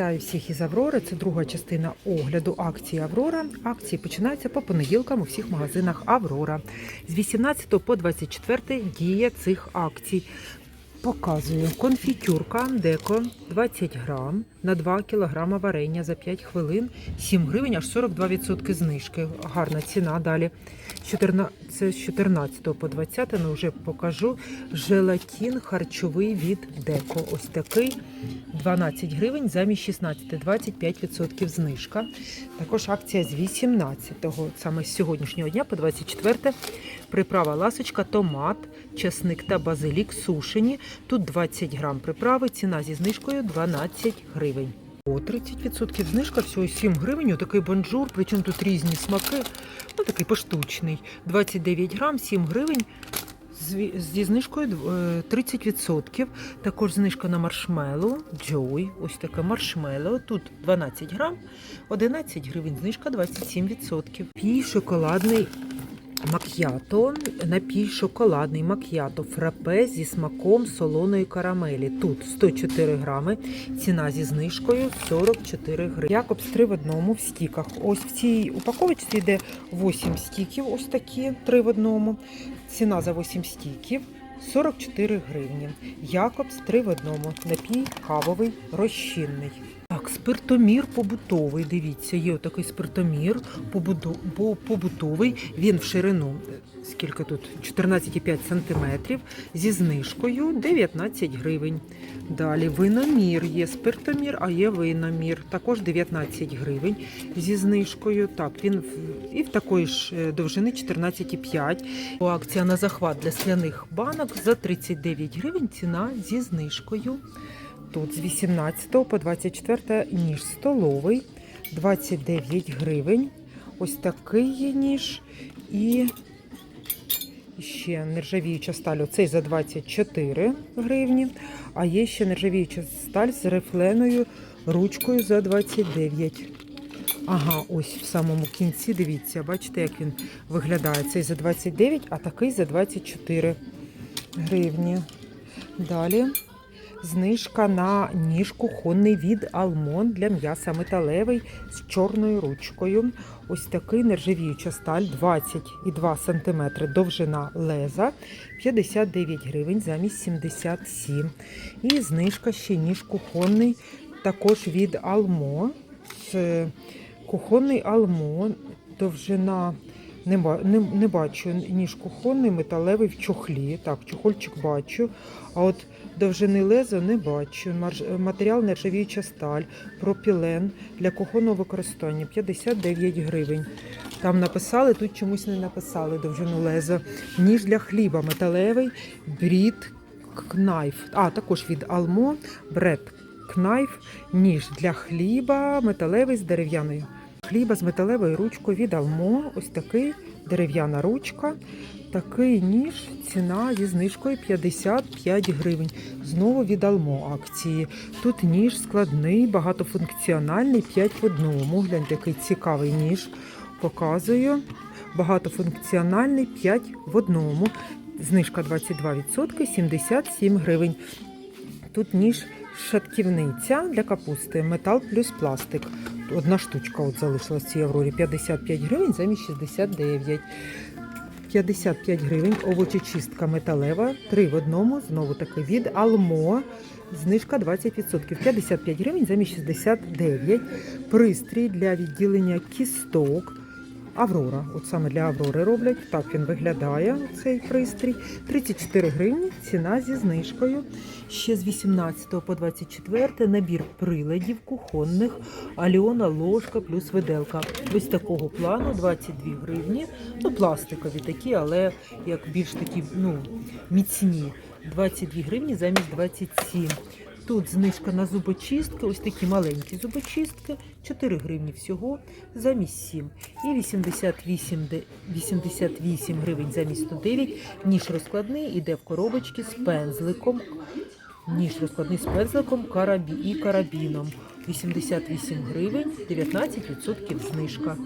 Вітаю всіх із Аврори. Це друга частина огляду акції Аврора. Акції починаються по понеділкам у всіх магазинах Аврора. З 18 по 24 дія цих акцій. Показую конфітюрка Деко 20 грам на 2 кг варення за 5 хвилин, 7 гривень, аж 42% знижки. Гарна ціна далі. З 14 Це з 14 по 20, ну вже покажу. Желатин харчовий від Деко. Ось такий 12 гривень замість 16, 25% знижка. Також акція з 18-го, саме з сьогоднішнього дня по 24 приправа ласочка, томат, чесник та базилік сушені. Тут 20 грам приправи, ціна зі знижкою 12 гривень. О, 30% знижка, всього 7 гривень, отакий бонжур, причому тут різні смаки, ну такий поштучний. 29 грам, 7 гривень. Зі знижкою е, 30%. Також знижка на маршмеллоу, Джой, ось таке маршмеллоу. Тут 12 грам, 11 гривень, знижка 27%. Пій шоколадний мак'ято, напій шоколадний мак'ято фрапе зі смаком солоної карамелі. Тут 104 грами, ціна зі знижкою 44 гривні. Якобс 3 в одному в стіках. Ось в цій упаковочці йде 8 стіків, ось такі 3 в одному. Ціна за 8 стіків 44 гривні. Якобс 3 в одному. Напій кавовий розчинний. Так, спиртомір побутовий. Дивіться, є отакий спиртомір побутовий. Він в ширину е, скільки тут 14,5 см зі знижкою 19 гривень. Далі виномір є спиртомір, а є виномір. Також 19 гривень зі знижкою. Так, він і в такої ж е, довжини 14,5. Акція на захват для скляних банок за 39 гривень. Ціна зі знижкою. Тут з 18 по 24 ніж столовий 29 гривень. Ось такий є ніж. І ще нержавіюча сталь. Оцей за 24 гривні. А є ще нержавіюча сталь з рифленою ручкою за 29. Ага, ось в самому кінці, дивіться, бачите, як він виглядає. Цей за 29, а такий за 24 гривні. Далі знижка на ніж кухонний від Алмон для м'яса металевий з чорною ручкою. Ось такий нержавіюча сталь 22 см довжина леза 59 гривень замість 77. І знижка ще ніж кухонний також від Алмо. Кухонний Алмо довжина не, не, не бачу ніж кухонний металевий в чохлі. Так, чохольчик бачу. А от довжини леза не бачу. Матеріал нержавіюча сталь, пропілен для кухонного використання 59 гривень. Там написали, тут чомусь не написали довжину леза. Ніж для хліба металевий, брід кнайф. А, також від Алмо, бред кнайф, ніж для хліба, металевий з дерев'яною. Хліба з металевою ручкою від Алмо. Ось такий дерев'яна ручка. Такий ніж, ціна зі знижкою 55 гривень. Знову від Алмо акції. Тут ніж складний, багатофункціональний, 5 в одному. Гляньте, який цікавий ніж. Показую. Багатофункціональний 5 в одному. Знижка 22%, 77 гривень. Тут ніж шатківниця для капусти, метал плюс пластик. Одна штучка от залишилась цій аврорі 55 гривень замість 69. 55 гривень, овочечистка металева, 3 в одному, знову таки від Алмо. Знижка 20%, 55 гривень замість 69. Пристрій для відділення кісток. Аврора, от саме для Аврори роблять. Так він виглядає, цей пристрій. 34 гривні, ціна зі знижкою. Ще з 18 по 24 набір приладів кухонних, Альона, ложка плюс виделка. Ось такого плану 22 гривні. Ну, пластикові такі, але як більш такі ну, міцні. 22 гривні замість 27. Тут знижка на зубочистки, ось такі маленькі зубочистки, 4 гривні всього замість 7. І 88, 88 гривень замість 109. Ніж розкладний іде в коробочці з пензликом. Ніж розкладний з пензликом карабі і карабіном. 88 гривень, 19% знижка.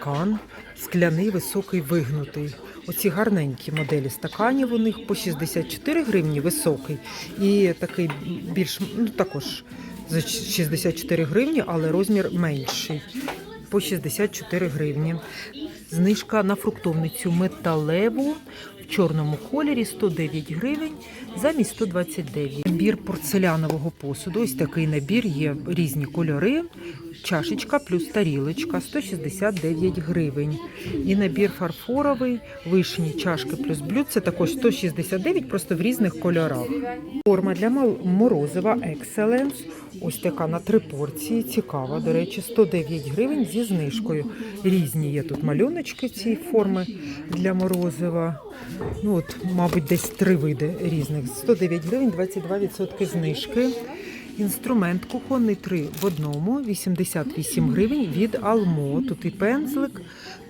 Кан скляний високий вигнутий. Оці гарненькі моделі стаканів у них по 64 гривні високий. І такий більш ну також за 64 гривні, але розмір менший. По 64 гривні. Знижка на фруктовницю металеву чорному кольорі 109 гривень замість 129. Набір порцелянового посуду. Ось такий набір є різні кольори. Чашечка плюс тарілочка 169 гривень. І набір фарфоровий, вишні чашки плюс блюдце також 169, просто в різних кольорах. Форма для морозива Excellence. Ось така на три порції. Цікава, до речі, 109 гривень зі знижкою. Різні є тут малюночки цієї форми для морозива. Ну от, мабуть, десь три види різних. 109 гривень, 22% знижки. Інструмент кухонний 3 в одному, 88 гривень від Алмо. Тут і пензлик,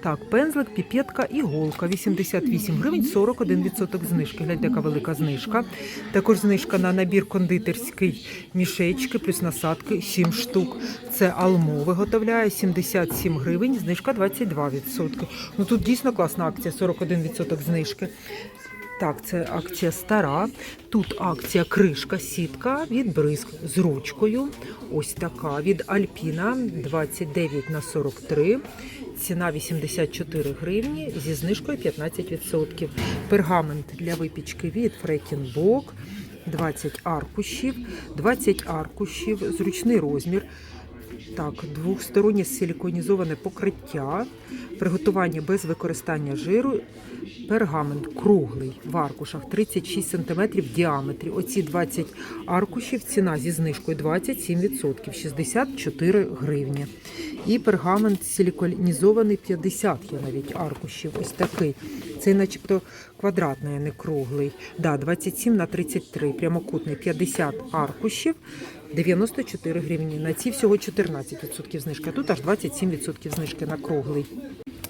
так, пензлик, піпетка і голка. 88 гривень, 41% знижки. Гляньте, яка велика знижка. Також знижка на набір кондитерський мішечки плюс насадки 7 штук. Це Алмо виготовляє 77 гривень, знижка 22%. Ну тут дійсно класна акція, 41% знижки. Так, це акція стара. Тут акція кришка, сітка від бризк з ручкою. Ось така від Альпіна 29 на 43. Ціна 84 гривні зі знижкою 15%. Пергамент для випічки від Фрекінбок. 20 аркушів, 20 аркушів, зручний розмір. Так, двостороннє силіконізоване покриття, приготування без використання жиру, пергамент круглий в аркушах 36 см в діаметрі. Оці 20 аркушів, ціна зі знижкою 27%, 64 гривні. І пергамент силіконізований 50 є навіть аркушів. Ось такий. Цей начебто квадратний, а не круглий. Да, 27 на 33, прямокутний 50 аркушів. 94 гривні. На ці всього 14% знижки. А тут аж 27% знижки на круглий.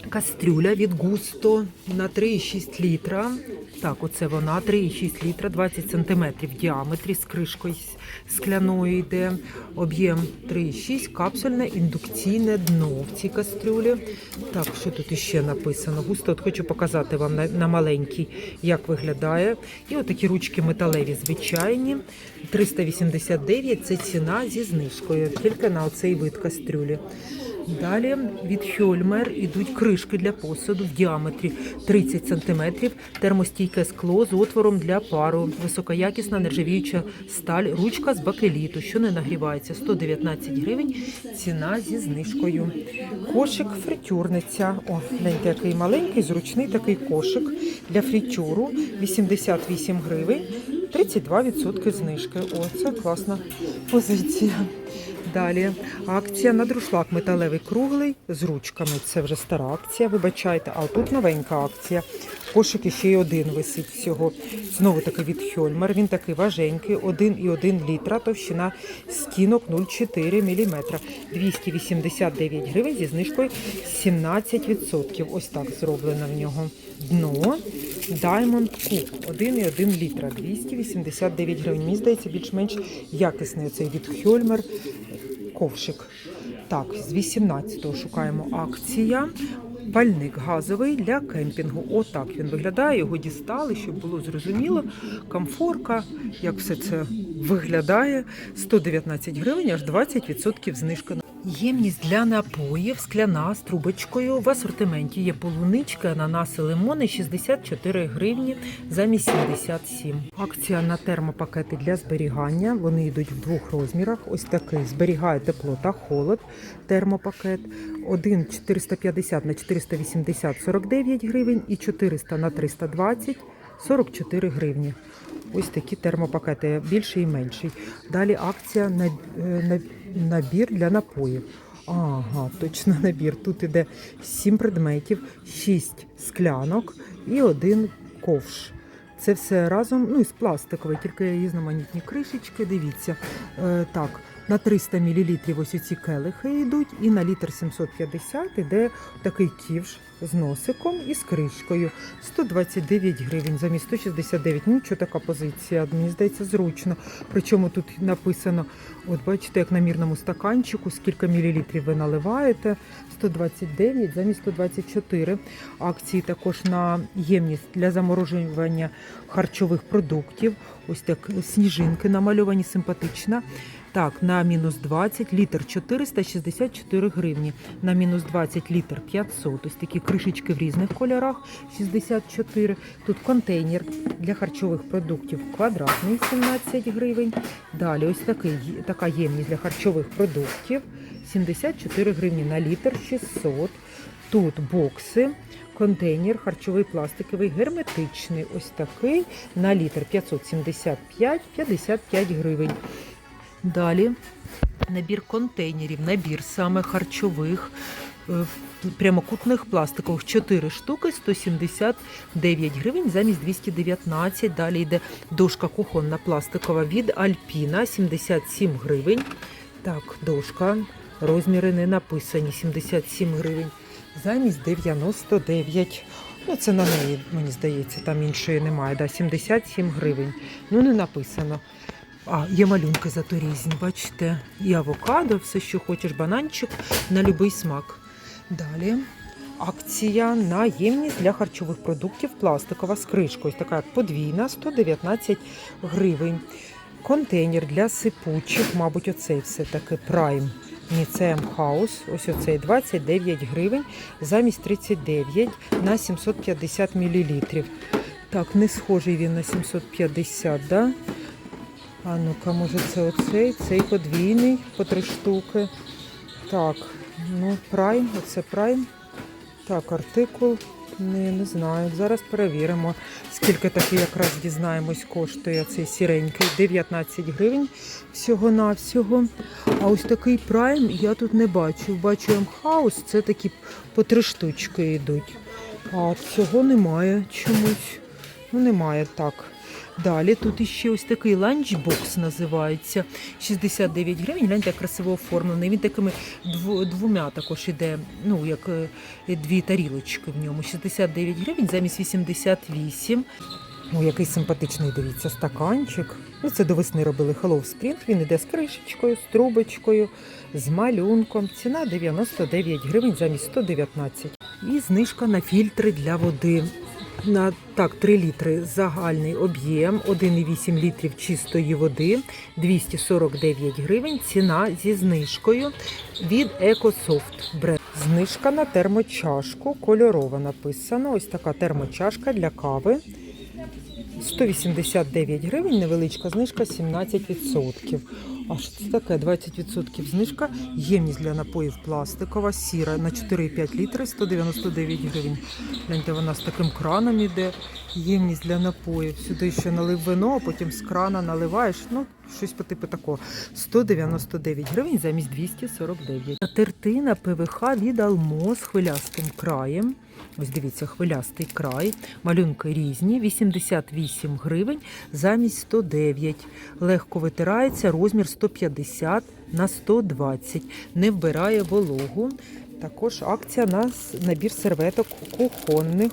Кастрюля від густо на 3,6 літра. Так, оце вона 3,6 літра, 20 сантиметрів в діаметрі з кришкою скляною йде. Об'єм 3,6, капсульне індукційне дно в цій кастрюлі. Так, що тут іще написано? Густо, от хочу показати вам на, на маленькій, як виглядає. І отакі ручки металеві звичайні. 389 це ціна зі знижкою, тільки на оцей вид кастрюлі. Далі від Хьольмер ідуть кришки для посуду в діаметрі 30 см, термостійке скло з отвором для пару, високоякісна нержавіюча сталь, ручка з бакеліту, що не нагрівається, 119 гривень, ціна зі знижкою. Кошик фритюрниця. О, гляньте, який маленький, зручний такий кошик для фритюру, 88 гривень, 32% знижки. О, це класна позиція. Далі акція на друшлак металевий круглий з ручками. Це вже стара акція, вибачайте. А тут новенька акція. Кошик ще й один висить всього. Знову таки від Хьольмер. Він такий важенький, 1,1 літра, товщина стінок 0,4 мм. 289 гривень зі знижкою 17%. Ось так зроблено в нього. Дно Diamond Cook 1,1 літра, 289 гривень. Мені здається, більш-менш якісний цей від Хьольмер ковшик. Так, з 18-го шукаємо акція. Пальник газовий для кемпінгу. Отак він виглядає. Його дістали, щоб було зрозуміло. Комфорка, як все це виглядає. 119 гривень, аж 20% знижка. Ємність для напоїв, скляна з трубочкою. В асортименті є полунички, ананаси, лимони 64 гривні замість 77. Акція на термопакети для зберігання. Вони йдуть в двох розмірах. Ось такий зберігає тепло та холод. Термопакет. Один 450 на 480 49 гривень і 400 на 320 44 гривні. Ось такі термопакети, більший і менший. Далі акція е, на набір для напоїв. Ага, точно набір. Тут іде 7 предметів, 6 склянок і один ковш. Це все разом, ну, із пластикової, тільки різноманітні кришечки. Дивіться. Е, так, на 300 мл ось ці келихи йдуть, і на літр 750 іде такий ківш з носиком і з кришкою. 129 гривень замість 169. Ну, що така позиція? Мені здається, зручно. Причому тут написано, от бачите, як на мірному стаканчику, скільки мілілітрів ви наливаєте. 129 замість 124. Акції також на ємність для заморожування харчових продуктів. Ось так сніжинки намальовані, симпатична. Так, на мінус 20 літр 464 гривні, на мінус 20 літр 500. Ось такі кришечки в різних кольорах 64. Тут контейнер для харчових продуктів квадратний 17 гривень. Далі ось такий, така ємність для харчових продуктів 74 гривні на літр 600. Тут бокси, контейнер, харчовий пластиковий, герметичний. Ось такий на літр 575 55 гривень. Далі набір контейнерів, набір саме харчових. е, Прямокутних пластикових 4 штуки 179 гривень замість 219. Далі йде дошка кухонна пластикова від Альпіна 77 гривень. Так, дошка. Розміри не написані 77 гривень. Замість 99. Ну, це на неї, мені здається, там іншої немає. Да, 77 гривень. Ну, не написано. А, є малюнки зато різні, бачите. І авокадо, все, що хочеш, бананчик на будь-який смак. Далі акція на ємність для харчових продуктів пластикова з кришкою. Така подвійна, 119 гривень. Контейнер для сипучих, мабуть, оцей все таки Prime. Ні, М-хаус. Ось оцей 29 гривень замість 39 на 750 мл. Так, не схожий він на 750, да? А ну-ка, може це оцей, цей подвійний по три штуки. Так, ну, прайм, оце прайм. Так, артикул. Не, не знаю. Зараз перевіримо, скільки такий якраз дізнаємось, коштує цей сіренький. 19 гривень всього-навсього. А ось такий прайм я тут не бачу. Бачу М-хаус, це такі по три штучки йдуть. А цього немає чомусь. Ну, немає так. Далі тут іще ось такий ланчбокс називається. 69 гривень. Гляньте, як красиво оформлений. Він такими двома також іде, ну, як е, дві тарілочки в ньому. 69 гривень замість 88. О, який симпатичний, дивіться, стаканчик. Ну, це до весни робили Hello Spring. Він іде з кришечкою, з трубочкою, з малюнком. Ціна 99 гривень замість 119. І знижка на фільтри для води. На так, 3 літри загальний об'єм, 1,8 літрів чистої води, 249 гривень. Ціна зі знижкою від бренд. Знижка на термочашку кольорова написано. Ось така термочашка для кави. 189 гривень, невеличка знижка 17%. А що це таке? 20% знижка. Ємність для напоїв пластикова, сіра на 4,5 літри, 199 гривень. Гляньте, вона з таким краном іде. Ємність для напоїв. Сюди ще налив вино, а потім з крана наливаєш. Ну, щось по типу такого. 199 гривень замість 249. Тертина ПВХ від Алмо з хвилястим краєм. Ось дивіться, хвилястий край. Малюнки різні, 88 гривень замість 109. Легко витирається, розмір 150 на 120. Не вбирає вологу. Також акція на набір серветок кухонних.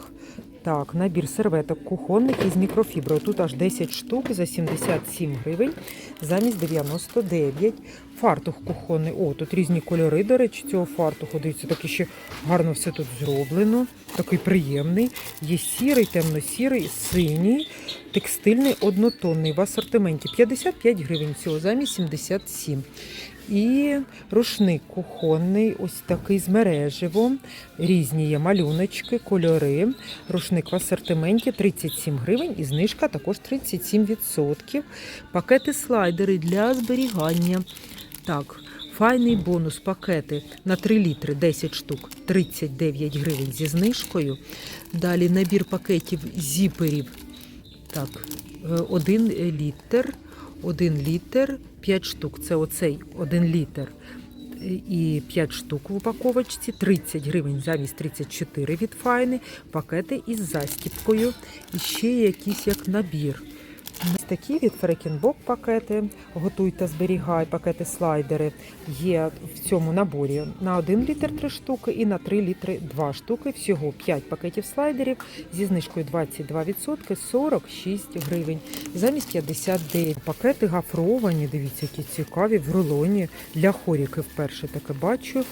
Так, набір серветок кухонних із мікрофіброю. Тут аж 10 штук за 77 гривень замість 99. Фартух кухонний. О, тут різні кольори, до речі, цього фартуху. Дивіться, таке ще гарно все тут зроблено. Такий приємний. Є сірий, темно-сірий, синій, текстильний, однотонний в асортименті. 55 гривень всього замість 77. І рушник кухонний, ось такий з мереживом. Різні є малюночки, кольори. Рушник в асортименті 37 гривень і знижка також 37%. Пакети слайдери для зберігання. Так, файний бонус пакети на 3 літри 10 штук 39 гривень зі знижкою. Далі набір пакетів зіперів. Так, 1 літр, 1 літр, 5 штук. Це оцей 1 літр. І 5 штук в упаковочці, 30 гривень замість 34 від файни, пакети із застіпкою. І ще якийсь як набір. Ось такі від Фрекінбок пакети. Готуй та зберігай пакети слайдери. Є в цьому наборі на 1 літр 3 штуки і на 3 літри 2 штуки. Всього 5 пакетів слайдерів зі знижкою 22% 46 гривень. Замість 59. Пакети гафровані. Дивіться, які цікаві в рулоні для хоріки. Вперше таке бачу.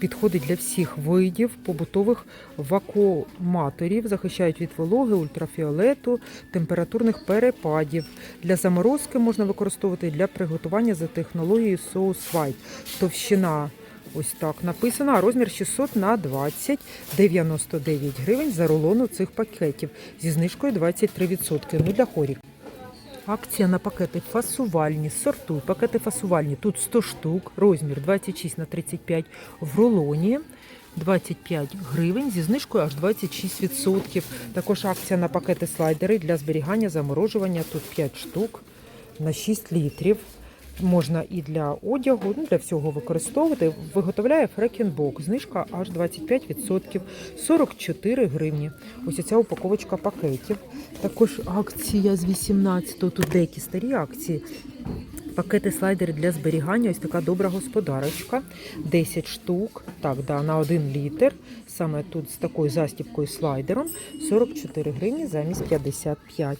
Підходить для всіх видів побутових вакууматорів, захищають від вологи, ультрафіолету, температурних перепадів. Для заморозки можна використовувати для приготування за технологією соус White. Товщина ось так написано, а розмір 600 на 20, 99 гривень за рулону цих пакетів зі знижкою 23%. Ну для хорік. Акція на пакети фасувальні. Сортуй. Пакети фасувальні. Тут 100 штук, розмір 26 на 35 в рулоні. 25 гривень зі знижкою аж 26%. Також акція на пакети слайдери для зберігання, заморожування. Тут 5 штук на 6 літрів. Можна і для одягу, ну для всього використовувати. Виготовляє Фрекінбок. Знижка аж 25%, 44 гривні. Ось ця упаковочка пакетів. Також акція з 18-го, тут деякі старі акції. Пакети слайдери для зберігання. Ось така добра господарочка. 10 штук. Так, да, на 1 літр. Саме тут з такою застібкою слайдером 44 гривні замість 55.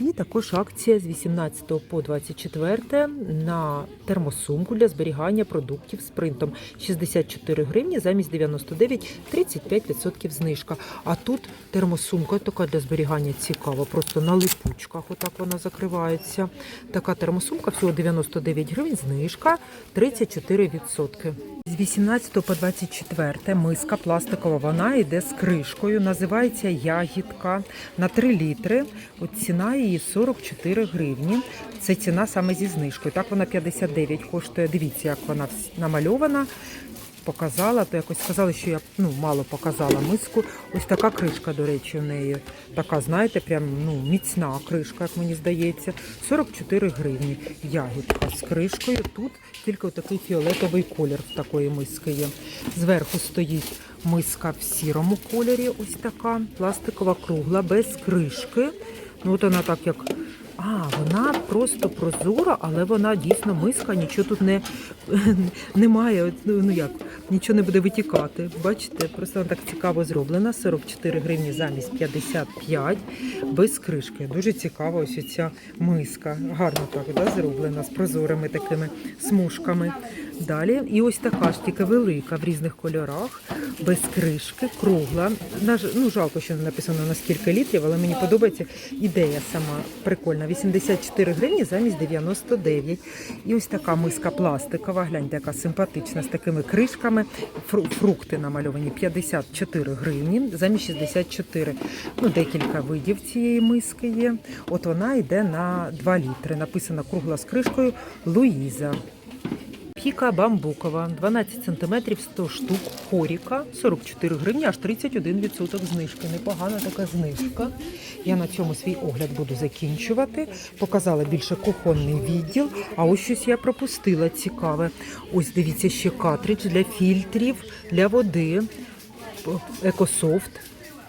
І також акція з 18 по 24 на термосумку для зберігання продуктів з принтом 64 гривні замість 99, 35% знижка. А тут термосумка така для зберігання цікава, просто на липучках. Отак вона закривається. Така термосумка всього 99 гривень, знижка 34%. З 18 по 24 миска пластикова, вона йде з кришкою, називається ягідка на 3 літри. От ціна її 44 гривні. Це ціна саме зі знижкою. Так вона 59 коштує. Дивіться, як вона намальована. Показала, то якось сказали, що я ну, мало показала миску. Ось така кришка, до речі, у неї. Така, знаєте, прям ну, міцна кришка, як мені здається. 44 гривні. Ягідка з кришкою. Тут тільки такий фіолетовий колір в такої миски є. Зверху стоїть миска в сірому кольорі, ось така, пластикова кругла, без кришки. Ну, от вона так як. А, вона просто прозора, але вона дійсно миска, нічого тут не немає. Ну ну як, нічого не буде витікати. Бачите, просто вона так цікаво зроблена. 44 гривні замість 55 без кришки. Дуже цікава ось ця миска. Гарно так да, зроблена з прозорими такими смужками. Далі, і ось така ж тільки велика в різних кольорах, без кришки, кругла. Ну, жалко, що не написано на скільки літрів, але мені подобається ідея сама прикольна. 84 гривні замість 99. І ось така миска пластикова, гляньте, яка симпатична, з такими кришками. Фрукти намальовані 54 гривні замість 64. Ну, декілька видів цієї миски є. От вона йде на 2 літри. Написано кругла з кришкою Луїза. Піка бамбукова, 12 см, 100 штук, хоріка, 44 гривні, аж 31% знижки. Непогана така знижка. Я на цьому свій огляд буду закінчувати. Показала більше кухонний відділ, а ось щось я пропустила цікаве. Ось дивіться, ще картридж для фільтрів, для води, екософт.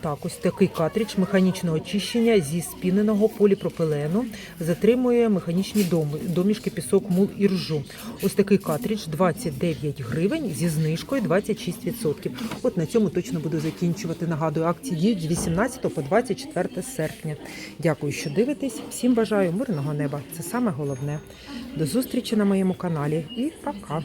Так, ось такий картридж механічного очищення зі спіненого поліпропилену. Затримує механічні домішки, пісок, мул і ржу. Ось такий картридж 29 гривень зі знижкою 26%. От на цьому точно буду закінчувати. Нагадую, акції діють з 18 по 24 серпня. Дякую, що дивитесь. Всім бажаю мирного неба. Це саме головне. До зустрічі на моєму каналі і пока.